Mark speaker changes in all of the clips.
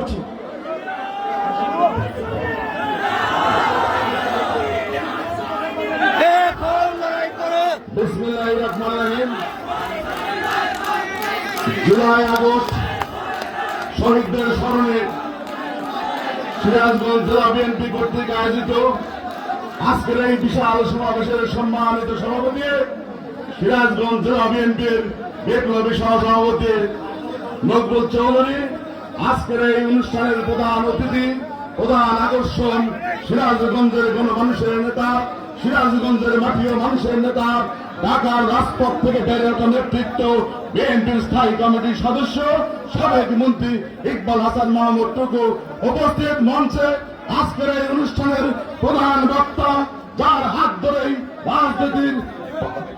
Speaker 1: করছি। July August শহীদদের স্মরণে সিরাজগঞ্জ জেলা বিএনপি কর্তৃক আয়োজিত আজকের এই বিশাল সমাবেশের সম্মানিত সভাপতি সিরাজগঞ্জ জেলা বিএনপির বিপ্লবী সহসভাপতি নজরুল চৌধুরী। আজকের এই অনুষ্ঠানের প্রধান অতিথি, প্রধান আকর্ষণ, সিরাজগঞ্জের গণমানুষের নেতা, সিরাজগঞ্জের মাটিও মানুষের নেতা, ঢাকার রাজপথ থেকে বেড়ে নেতৃত্ব, বিএনপির স্থায়ী কমিটির সদস্য, সাবেক মন্ত্রী ইকবাল হাসান মাহমুদ টুকু উপস্থিত মঞ্চে আজকের এই অনুষ্ঠানের প্রধান বক্তা, যার হাত ধরেই রাজনীতির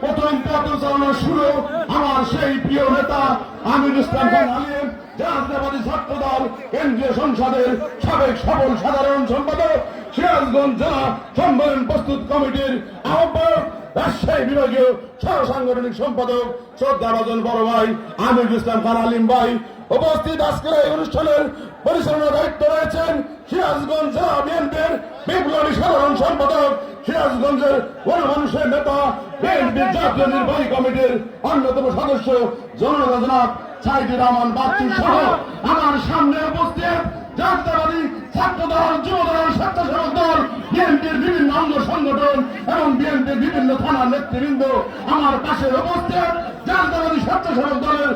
Speaker 1: প্রথম পথ চালানো শুরু আমার সেই প্রিয় নেতা আমির ইসলাম খান আলিম জাতীয়বাদী ছাত্র দল কেন্দ্রীয় সংসদের সাবেক সফল সাধারণ সম্পাদক, সিরাজগঞ্জ জেলা সম্মেলন প্রস্তুত কমিটির আহ্বায়ক, রাজশাহী বিভাগীয় সহ সাংগঠনিক সম্পাদক শ্রদ্ধাভাজন বড় ভাই, আমির ইসলাম খান আলিম ভাই উপস্থিত আজকের এই অনুষ্ঠানের পরিচালনার দায়িত্ব রয়েছেন সিরাজগঞ্জ জেলা বিএনপির বিপ্লবী সাধারণ সম্পাদক, সিরাজগঞ্জের গণমানুষের নেতা, বিএনপির জাতীয় নির্বাহী কমিটির অন্যতম সদস্য জনরাজনাথ সাইদুর রহমান বাচ্চু সহ আমার সামনে উপস্থিত জাতীয়বাদী ছাত্র দল যুব দল স্বেচ্ছাসেবক দল, বিএনপির বিভিন্ন অঙ্গ সংগঠন এবং বিএনপির বিভিন্ন থানার নেতৃবৃন্দ। আমার পাশে উপস্থিত জাতীয়বাদী স্বেচ্ছাসেবক দলের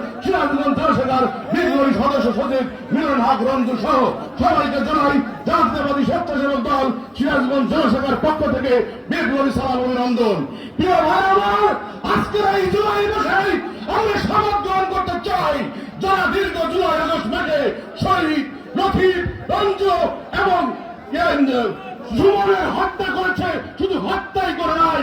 Speaker 1: সদস্য সচিব মিলন হক রঞ্জু সহ সবাইকে জানাই জাতীয়বাদী স্বেচ্ছাসেবক দল সিরাজগঞ্জ জনসেগার পক্ষ থেকে বিপ্লবী সালাম অভিনন্দন। প্রিয় ভাই আমার আজকের এই জুলাই মাসে আমি শপথ গ্রহণ করতে চাই। যারা দীর্ঘ জুলাই আগস্ট মাসে শহীদ রফিক রঞ্জু এবং সুমনের হত্যা করেছে, শুধু হত্যাই করে নাই